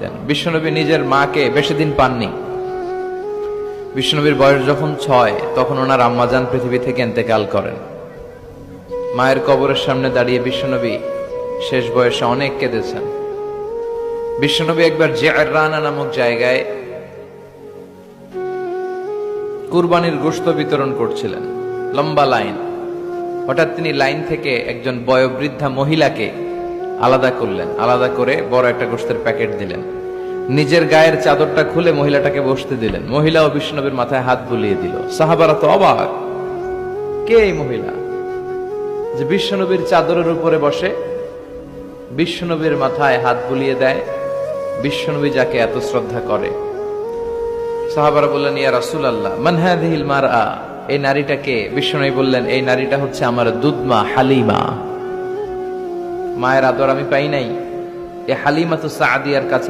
বিশ্বনবী নিজের মাকে বেশি দিন পাননি। বিশ্বনবীর বয়স যখন ছয়, তখন ওনার আম্মাজান পৃথিবী থেকে এন্তেকাল করেন। মায়ের কবরের সামনে দাঁড়িয়ে বিশ্বনবী শেষ বয়সে অনেক কেঁদেছেন। বিশ্বনবী একবার জেরানা নামক জায়গায় কুরবানির গোশত বিতরণ করছিলেন, লম্বা লাইন। হঠাৎ তিনি লাইন থেকে একজন বয়োবৃদ্ধা মহিলাকে আলাদা করলেন, আলাদা করে বড় একটা গোশতের প্যাকেট দিলেন। নিজের গায়ের চাদরটা খুলে মহিলাটাকে বসতে দিলেন। মহিলা ও বিষ্ণনবীর মাথায় হাত বুলিয়ে দিল। সাহাবারা তো অবাক। কে এই মহিলা? যে বিশ্বনবীর চাদরের উপরে বসে বিশ্বনবীর মাথায় হাত বুলিয়ে দেয় বিশ্বনবী যাকে এত শ্রদ্ধা করে। সাহাবারা বললেন, ইয়া রাসুল আল্লাহ মানহাদিহিল মার এই নারীটাকে বিশ্বনবী বললেন, এই নারীটা হচ্ছে আমার দুধমা হালিমা। মায়ের আদর আমি পাই নাই। এ হালিমা তো সাদিয়ার কাছে